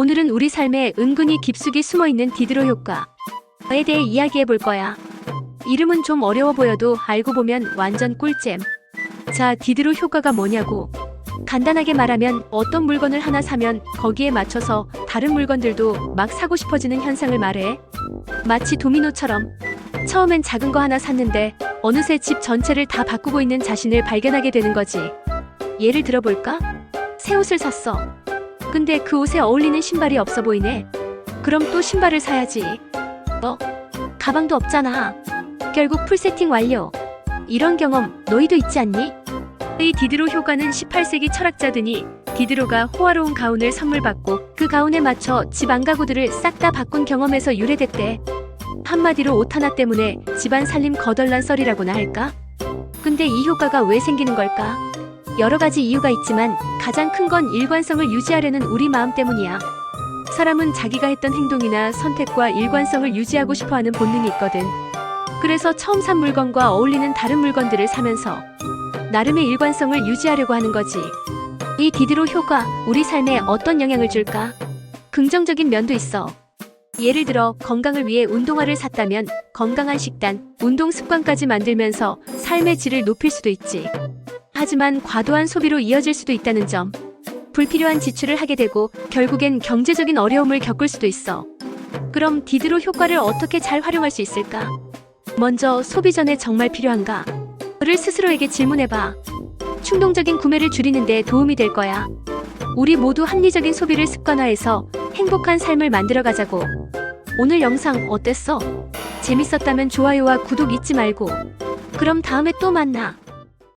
오늘은 우리 삶에 은근히 깊숙이 숨어 있는 디드로 효과에 대해 이야기해 볼 거야. 이름은 좀 어려워 보여도 알고 보면 완전 꿀잼. 자, 디드로 효과가 뭐냐고. 간단하게 말하면 어떤 물건을 하나 사면 거기에 맞춰서 다른 물건들도 막 사고 싶어지는 현상을 말해. 마치 도미노처럼 처음엔 작은 거 하나 샀는데 어느새 집 전체를 다 바꾸고 있는 자신을 발견하게 되는 거지. 예를 들어볼까? 새 옷을 샀어. 근데 그 옷에 어울리는 신발이 없어 보이네. 그럼 또 신발을 사야지. 어? 가방도 없잖아. 결국 풀 세팅 완료. 이런 경험 너희도 있지 않니? 이 디드로 효과는 18세기 철학자드니 디드로가 호화로운 가운을 선물 받고 그 가운에 맞춰 집 안 가구들을 싹 다 바꾼 경험에서 유래됐대. 한마디로 옷 하나 때문에 집안 살림 거덜난 썰이라고나 할까? 근데 이 효과가 왜 생기는 걸까? 여러 가지 이유가 있지만 가장 큰 건 일관성을 유지하려는 우리 마음 때문이야. 사람은 자기가 했던 행동이나 선택과 일관성을 유지하고 싶어 하는 본능이 있거든. 그래서 처음 산 물건과 어울리는 다른 물건들을 사면서 나름의 일관성을 유지하려고 하는 거지. 이 디드로 효과, 우리 삶에 어떤 영향을 줄까? 긍정적인 면도 있어. 예를 들어 건강을 위해 운동화를 샀다면 건강한 식단, 운동 습관까지 만들면서 삶의 질을 높일 수도 있지. 하지만 과도한 소비로 이어질 수도 있다는 점. 불필요한 지출을 하게 되고 결국엔 경제적인 어려움을 겪을 수도 있어. 그럼 디드로 효과를 어떻게 잘 활용할 수 있을까? 먼저 소비 전에 정말 필요한가? 를 스스로에게 질문해봐. 충동적인 구매를 줄이는데 도움이 될 거야. 우리 모두 합리적인 소비를 습관화해서 행복한 삶을 만들어 가자고. 오늘 영상 어땠어? 재밌었다면 좋아요와 구독 잊지 말고. 그럼 다음에 또 만나.